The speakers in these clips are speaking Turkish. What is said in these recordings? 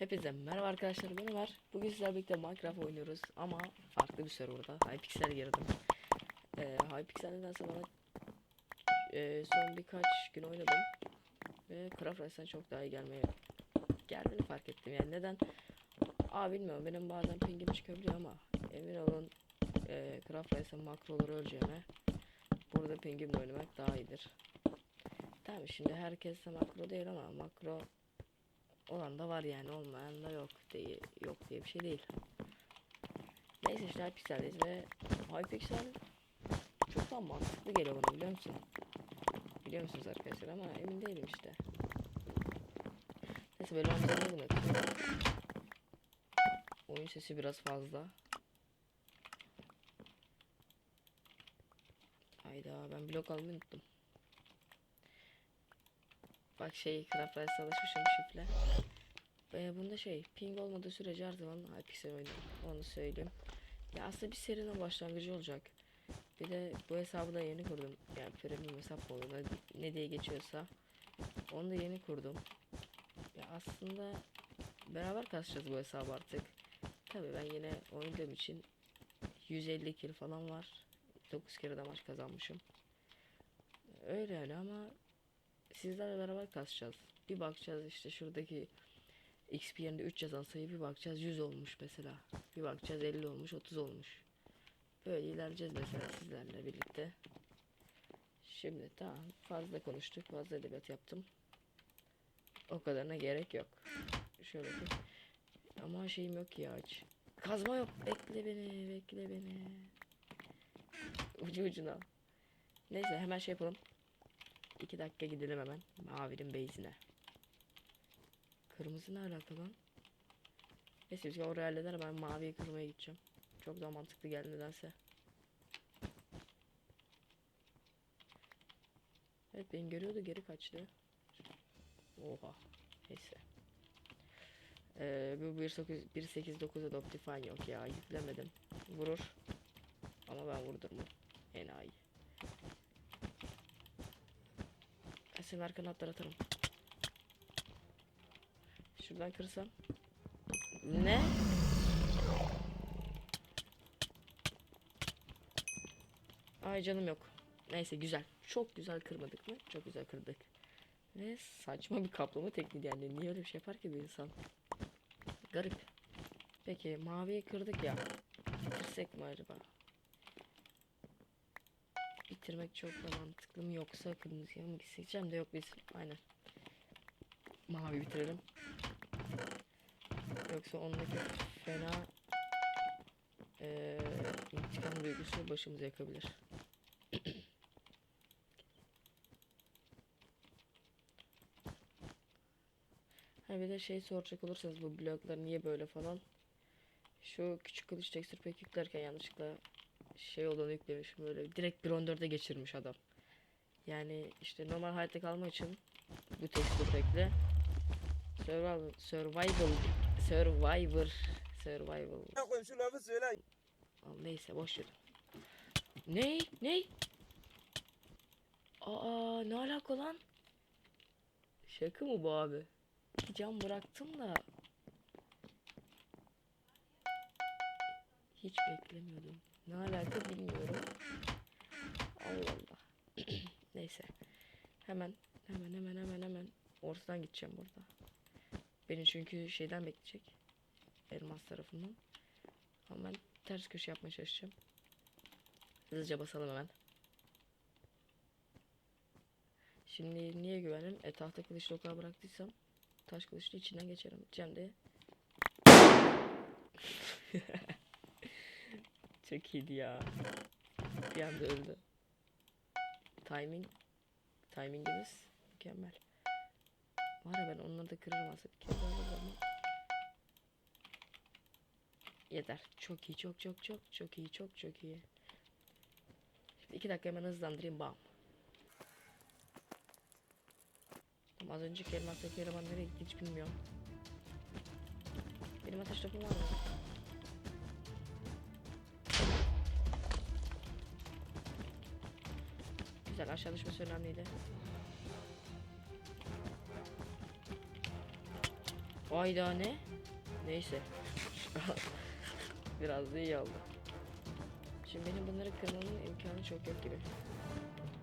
Hepinize merhaba arkadaşlar ben Ömer. Bugün sizlerle birlikte Minecraft oynuyoruz ama farklı bir serverda. Hypixel girdim. Ee, Hypixel nedense bana e, son birkaç gün oynadım. Ve Craft çok daha iyi gelmeye geldiğini fark ettim. Yani neden? Aa bilmiyorum benim bazen pingim çıkabiliyor ama emin olun e, Craft Race'den makroları öleceğime burada pingimle oynamak daha iyidir. Tamam şimdi herkes de makro değil ama makro olan da var yani olmayan da yok diye yok diye bir şey değil. Neyse işte Hypixel'deyiz ve Hypixel çok daha mantıklı geliyor bana biliyor musun? Biliyor musunuz arkadaşlar ama emin değilim işte. Neyse böyle anlayalım hep. Oyun sesi biraz fazla. Hayda ben blok almayı unuttum. Bak şey Craft Rice'a alışmışım şifle. Ve bunda şey ping olmadığı sürece her zaman Hypixel oynuyorum. Onu söyleyeyim. Ya aslında bir serinin başlangıcı olacak. Bir de bu hesabı da yeni kurdum. Yani premium hesap oluyor. Ne- diye geçiyorsa. Onu da yeni kurdum. Ya aslında beraber kasacağız bu hesabı artık. Tabii ben yine oynadığım için 150 kill falan var. 9 kere de maç kazanmışım. Öyle yani ama sizlerle beraber kasacağız. Bir bakacağız işte şuradaki XP yerinde 3 yazan sayı bir bakacağız 100 olmuş mesela. Bir bakacağız 50 olmuş 30 olmuş. Böyle ilerleyeceğiz mesela sizlerle birlikte. Şimdi tamam fazla konuştuk fazla edebiyat yaptım. O kadarına gerek yok. Şöyle bir ama şeyim yok ya aç. Kazma yok. Bekle beni, bekle beni. Ucu ucuna. Neyse hemen şey yapalım. 2 dakika gidelim hemen Mavi'nin base'ine. Kırmızı ne alaka lan? Neyse biz oraya halleder ben maviyi kırmaya gideceğim. Çok daha mantıklı geldi nedense. Evet beni görüyordu geri kaçtı. Oha. Neyse. Ee, bu 1.8.9'da da Optifine yok ya yüklemedim. Vurur. Ama ben vurdurmam. Enayi. Ben senin arkana atlar atarım. Şuradan kırsam. Ne? Ay canım yok. Neyse güzel. Çok güzel kırmadık mı? Çok güzel kırdık. Ve saçma bir kaplama tekniği yani. Niye öyle bir şey yapar ki bir insan? Garip. Peki maviyi kırdık ya. Bitirsek mi acaba? Bitirmek çok da mantıklı mı yoksa kırmızıya mı? Cem de yok biz. Aynen. Mavi bitirelim. Yoksa ondaki fena eee intikam duygusu başımıza yakabilir. Ha bir de şey soracak olursanız bu bloklar niye böyle falan. Şu küçük kılıç tekstür pek yüklerken yanlışlıkla şey olduğunu yüklemişim böyle direkt 1.14'e geçirmiş adam. Yani işte normal hayatta kalma için bu tekstür pekle survival survival survivor survival koyayım şu lafı söyle. Neyse boş ver. Ne? Ne? Aa ne alaka lan? Şaka mı bu abi? Can bıraktım da. Hiç beklemiyordum. Ne alaka bilmiyorum. Allah Allah. Neyse. Hemen hemen hemen hemen hemen ortadan gideceğim burada. Beni çünkü şeyden bekleyecek. Elmas tarafından. Ama ben ters köşe yapmaya çalışacağım. Hızlıca basalım hemen. Şimdi niye güvenim? E tahta kılıçlı okağı bıraktıysam taş kılıçlı içinden geçerim. Cem de Çok iyiydi ya. Bir anda öldü. Timing timingimiz mükemmel. Var ya ben onları da kırarım aslında. Bir kere daha ama. Yeter. Çok iyi, çok çok çok çok iyi, çok çok iyi. Şimdi iki dakika hemen hızlandırayım. Bam. Ama az önceki elmastaki eleman nereye gitti hiç bilmiyorum. Benim ateş topum var mı? Güzel aşağı düşmesi önemliydi. Ayda ne? Neyse. Biraz da iyi oldu. Şimdi benim bunları kırmamın imkanı çok yok gibi.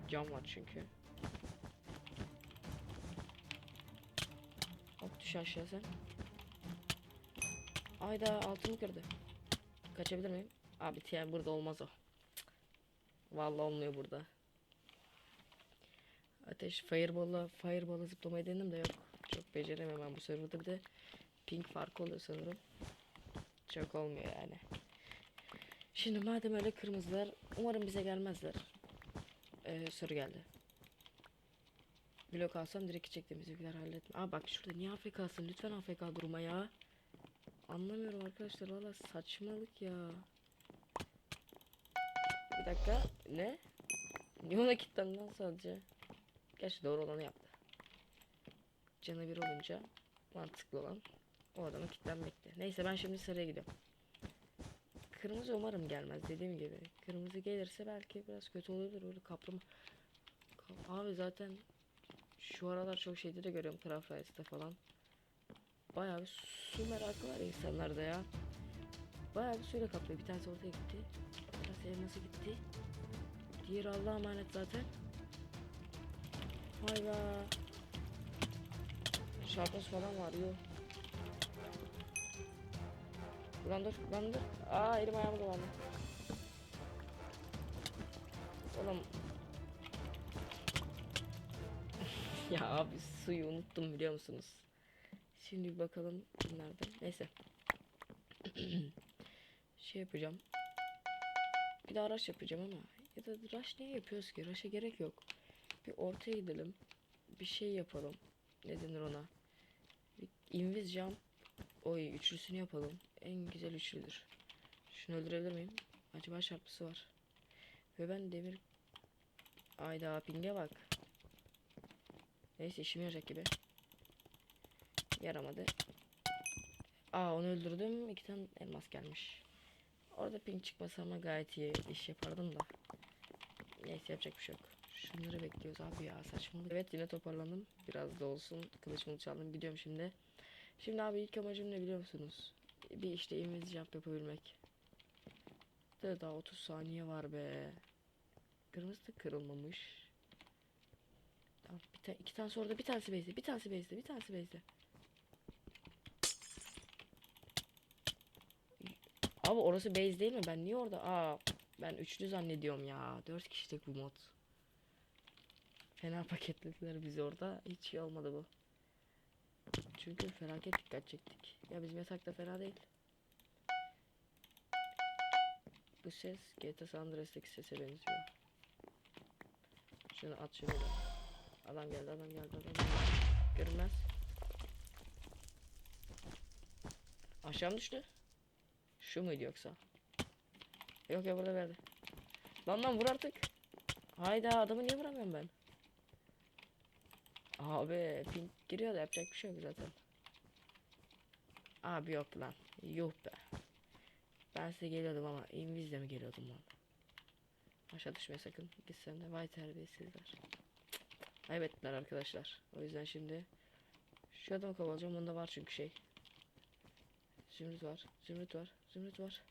Cam var çünkü. Hop düş aşağı sen. Ayda altımı kırdı. Kaçabilir miyim? Abi TN burada olmaz o. Vallahi olmuyor burada. Ateş fireball'la fireball'la zıplamayı denedim de yok. Çok beceremem ben bu serverda bir de ping farkı oluyor sanırım. Çok olmuyor yani. Şimdi madem öyle kırmızılar umarım bize gelmezler. Ee, soru geldi. Blok alsam direkt çektim bizimkiler halletme. Aa bak şurada niye AFK alsın? Lütfen AFK durma ya. Anlamıyorum arkadaşlar valla saçmalık ya. Bir dakika ne? Niye ona kilitlendi lan sadece? Gerçi doğru olanı yaptı. Canı bir olunca mantıklı olan o adama kilitlenmekti. Neyse ben şimdi sarıya gidiyorum. Kırmızı umarım gelmez dediğim gibi. Kırmızı gelirse belki biraz kötü olabilir öyle kaplama. Ka- Abi zaten şu aralar çok şeyde de görüyorum Craft falan. Bayağı bir su merakı var insanlarda ya. Bayağı bir suyla kaplıyor. Bir tanesi ortaya gitti. Biraz elması gitti. Diğeri Allah'a emanet zaten. Vay be. Şarkısı falan var yok. Ulan dur, ulan dur. Aa elim ayağım dolandı. Oğlum. ya abi suyu unuttum biliyor musunuz? Şimdi bir bakalım nerede. Neyse. şey yapacağım. Bir daha rush yapacağım ama. Ya da rush niye yapıyoruz ki? Rush'a gerek yok. Bir ortaya gidelim. Bir şey yapalım. Ne denir ona? İnvis jump. Oy üçlüsünü yapalım. En güzel üçlüdür. Şunu öldürebilir miyim? Acaba şarpısı var. Ve ben demir... Ayda pinge bak. Neyse işime yarayacak gibi. Yaramadı. Aa onu öldürdüm. İki tane elmas gelmiş. Orada ping çıkmasa ama gayet iyi iş yapardım da. Neyse yapacak bir şey yok. Şunları bekliyoruz abi ya saçmalık. Evet yine toparlandım. Biraz da olsun. Kılıçımı çaldım. Gidiyorum şimdi. Şimdi abi ilk amacım ne biliyor musunuz? Bir işte invis jump yapabilmek. De daha 30 saniye var be. Kırmızı da kırılmamış. Tamam, bir ta iki tane orada bir tanesi base'de, bir tanesi base'de, bir tanesi base'de. Abi orası base değil mi? Ben niye orada? Aa, ben üçlü zannediyorum ya. Dört kişilik bu mod. Fena paketlediler bizi orada. Hiç iyi olmadı bu. Çünkü felaket dikkat çektik. Ya bizim yatak da fena değil. Bu ses GTA San Andreas'taki sese benziyor. Şunu at da. Adam geldi adam geldi adam geldi. Görünmez. Aşağı mı düştü? Şu muydu yoksa? Yok ya burada verdi. Lan lan vur artık. Hayda adamı niye vuramıyorum ben? Abi pink giriyor da yapacak bir şey yok zaten. Abi yok lan. Yuh be. Ben size geliyordum ama invizle mi geliyordum lan? Aşağı düşme sakın. Gitsen de vay terbiyesizler. Kaybettiler arkadaşlar. O yüzden şimdi şu adamı kovalayacağım. Onda var çünkü şey. Zümrüt var. Zümrüt var. Zümrüt var.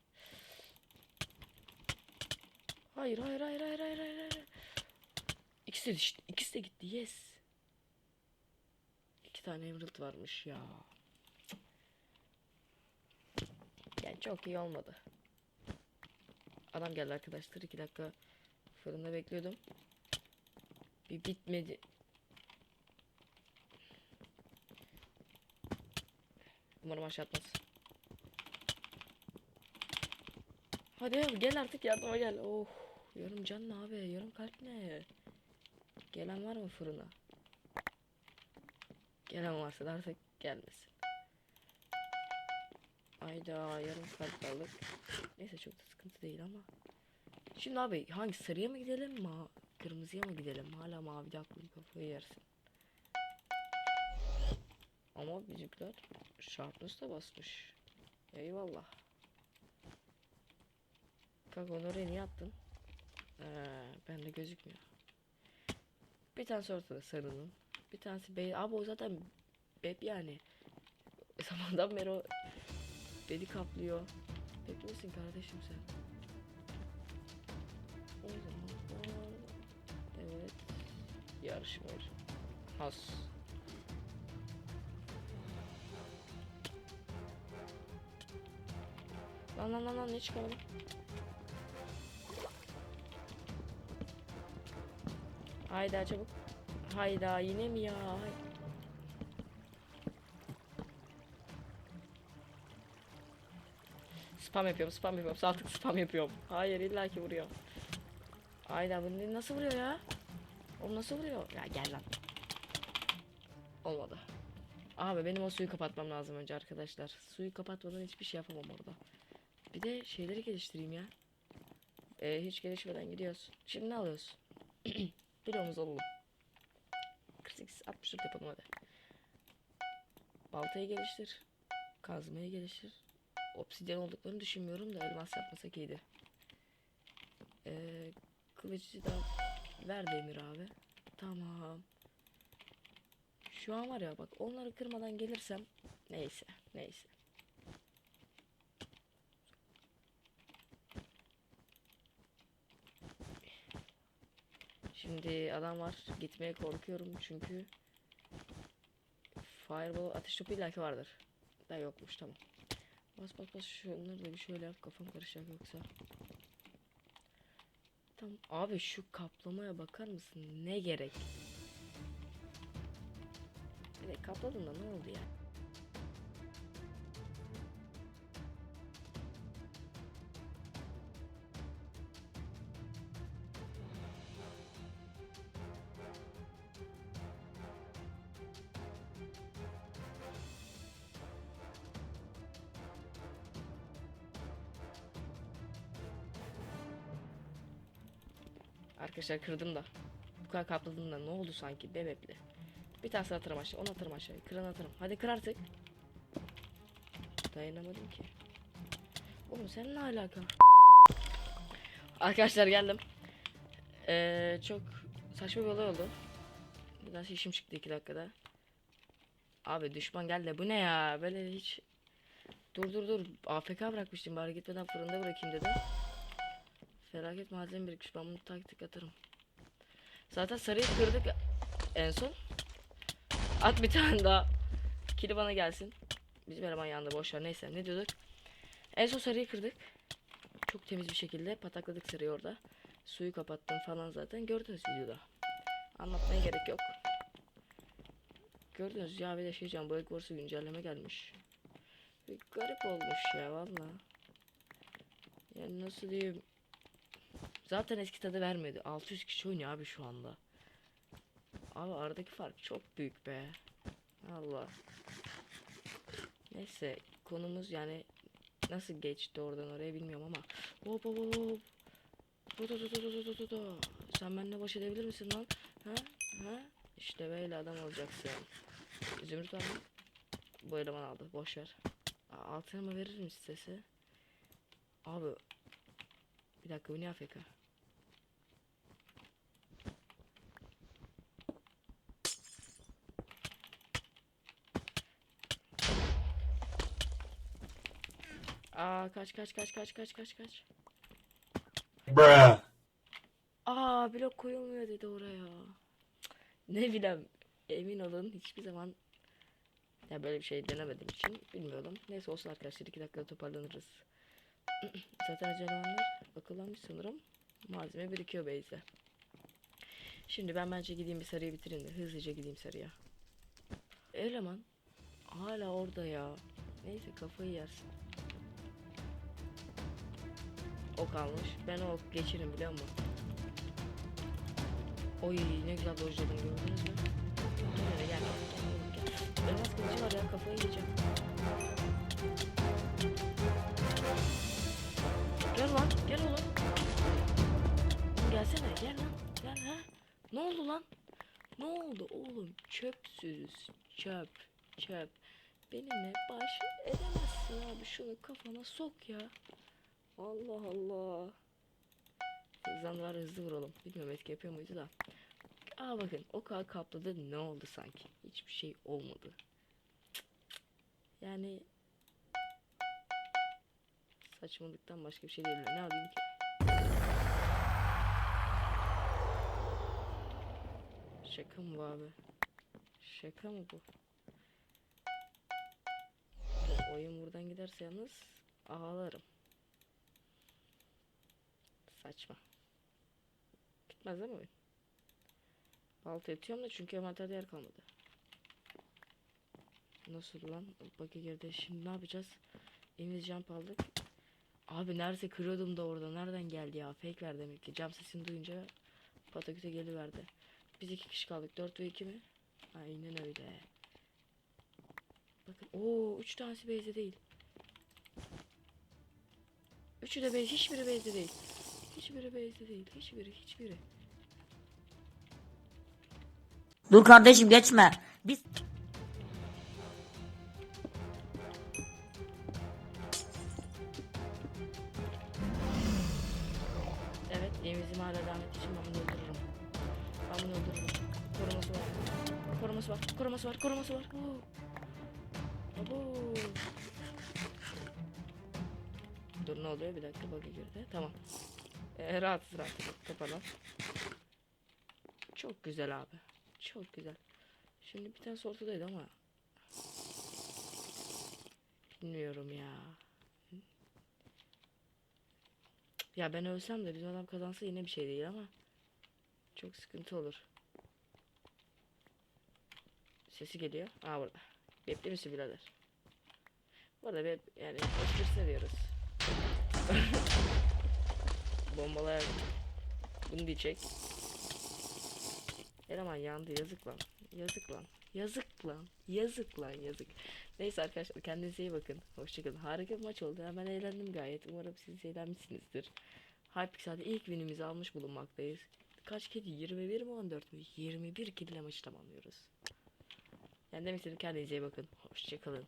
Hayır hayır hayır hayır hayır hayır. İkisi de düştü. İkisi de gitti. Yes. İki tane emerald varmış ya. Yani çok iyi olmadı. Adam geldi arkadaşlar. iki dakika fırında bekliyordum. Bir bitmedi. Umarım aşağı atmaz. Hadi gel artık yardıma gel. Oh yarım can ne abi yarım kalp ne? Gelen var mı fırına? Gelen varsa da artık gelmesin. Ayda yarım kalp aldık. Neyse çok da sıkıntı değil ama. Şimdi abi hangi sarıya mı gidelim ma kırmızıya mı gidelim? Hala mavide aklım kafayı yersin. Ama bizimkiler sharpness da basmış. Eyvallah. Kanka onu oraya niye attın? Ee, bende gözükmüyor. Bir tanesi ortada sarının. Bir tanesi bey. Abi o zaten beb yani. zamandan beri o beni kaplıyor. Beklesin kardeşim sen. O zaman evet yarışma var. Has. Lan lan lan lan ne çıkaralım? Hayda çabuk. Hayda yine mi ya? Spam yapıyorum, spam yapıyorum. Sağ spam yapıyorum. Hayır illa ki vuruyor. Hayda bu ne- nasıl vuruyor ya? O nasıl vuruyor? Ya gel lan. Olmadı. Abi benim o suyu kapatmam lazım önce arkadaşlar. Suyu kapatmadan hiçbir şey yapamam orada. Bir de şeyleri geliştireyim ya. Ee, hiç gelişmeden gidiyoruz. Şimdi ne alıyoruz? Bloğumuzu alalım. 48 64 yapalım hadi. Baltayı geliştir. Kazmayı geliştir. Obsidyen olduklarını düşünmüyorum da elmas yapmasak iyiydi. Ee, kılıcı da ver demir abi. Tamam. Şu an var ya bak onları kırmadan gelirsem neyse neyse. Şimdi adam var. Gitmeye korkuyorum çünkü Fireball ateş topu illaki vardır. Da yokmuş tamam. Bas bas bas şunları da bir şöyle yap kafam karışacak yoksa. Tamam abi şu kaplamaya bakar mısın? Ne gerek? Bir de kapladın da ne oldu ya? Arkadaşlar kırdım da. Bu kadar kapladım da ne oldu sanki bebekli. Bir tane atarım aşağı. Onu atarım aşağı. Kıran atarım. Hadi kır artık. Dayanamadım ki. Oğlum senin ne alaka? Arkadaşlar geldim. Ee, çok saçma bir olay oldu. Biraz işim çıktı iki dakikada. Abi düşman geldi. Bu ne ya? Böyle hiç... Dur dur dur. AFK bırakmıştım. Bari gitmeden fırında bırakayım dedim. Felaket malzeme birikmiş. Ben bunu taktik atarım. Zaten sarıyı kırdık en son. At bir tane daha. Kili bana gelsin. Bizim eleman yandı boş ver. Neyse ne diyorduk? En son sarıyı kırdık. Çok temiz bir şekilde patakladık sarıyı orada. Suyu kapattım falan zaten. Gördünüz videoda. Anlatmaya gerek yok. Gördünüz ya bir de şey diyeceğim. Bu Egg Wars'a güncelleme gelmiş. Bir garip olmuş ya valla. Yani nasıl diyeyim. Zaten eski tadı vermedi. 600 kişi oynuyor abi şu anda. Abi aradaki fark çok büyük be. Allah. Neyse konumuz yani nasıl geçti oradan oraya bilmiyorum ama. Hop hop hop hop. Do, do, do, do, do. Sen benimle baş edebilir misin lan? Ha? Ha? İşte böyle adam olacaksın. Zümrüt abi. Bu eleman aldı. Boş ver. Altına mı verir mi sitesi? Abi. Bir dakika bu ne AFK? Aa kaç kaç kaç kaç kaç kaç kaç. Bruh. Aa blok koyulmuyor dedi oraya. Ne bileyim emin olun hiçbir zaman ya böyle bir şey denemediğim için bilmiyordum. Neyse olsun arkadaşlar iki dakikada toparlanırız. Zaten canavarlar akıllanmış sanırım. Malzeme birikiyor base'de. Şimdi ben bence gideyim bir sarıyı bitireyim de hızlıca gideyim sarıya. Eleman hala orada ya. Neyse kafayı yersin. Ok almış. Ben o ok geçirim biliyor musun? Oy ne güzel dojladım gördünüz mü? Gel gel gel gel. Elmas kılıcı var ya kafayı yiyeceğim. Gel lan gel. Oğlum gelsene gel lan gel ha. Ne oldu lan? Ne oldu oğlum? Çöpsüz çöp çöp. Benimle baş edemezsin abi şunu kafana sok ya. Allah Allah. Hızlandılar hızlı vuralım. Bilmiyorum etki yapıyor muydu da. Aa bakın o kadar kapladı ne oldu sanki? Hiçbir şey olmadı. Yani saçmalıktan başka bir şey değil. Ne alayım ki? Şaka mı bu abi? Şaka mı? Bu oyun buradan giderse yalnız ağlarım. Saçma. Gitmez değil mi oyun? Balta yatıyorum da çünkü envanterde yer kalmadı. Nasıl lan? Bakı girdi. Şimdi ne yapacağız? Imiz jump aldık. Abi neredeyse kırıyordum da orada. Nereden geldi ya? Fake ver demek ki. Cam sesini duyunca pataküte geliverdi. Biz iki kişi kaldık. 4 ve 2 mi? Aynen öyle. Bakın. Oo, üç tanesi base'de değil. Üçü de base. Hiçbiri base'de değil. Hiçbiri base'de değil. Hiçbiri, hiçbiri. Dur kardeşim geçme. Biz Evet, evimizin hala devam ettiği için ben bunu öldürürüm. Ben bunu öldürürüm. Koruması var. Koruması var. Koruması var. Koruması var. Oo. Abo. Dur ne oluyor? Bir dakika bug'a girdi. Tamam. Ee, rahatsız rahatsız. Kapanan. Çok güzel abi. Çok güzel. Şimdi bir tane ortadaydı ama. Bilmiyorum ya. Ya ben ölsem de bizim adam kazansa yine bir şey değil ama çok sıkıntı olur. Sesi geliyor. Aa burada. Bepli misin birader? Bu arada bep yani espri seviyoruz. Bombalaya bunu diyecek. Eleman yandı yazık lan. Yazık lan. Yazık lan. Yazık lan yazık. Neyse arkadaşlar kendinize iyi bakın. Hoşçakalın. Harika bir maç oldu. Hemen eğlendim gayet. Umarım siz eğlenmişsinizdir. Hypixel'de ilk winimizi almış bulunmaktayız. Kaç kedi? 21 mi 14 mi? 21 kille maçı tamamlıyoruz. Yani demek istedim kendinize iyi bakın. Hoşçakalın.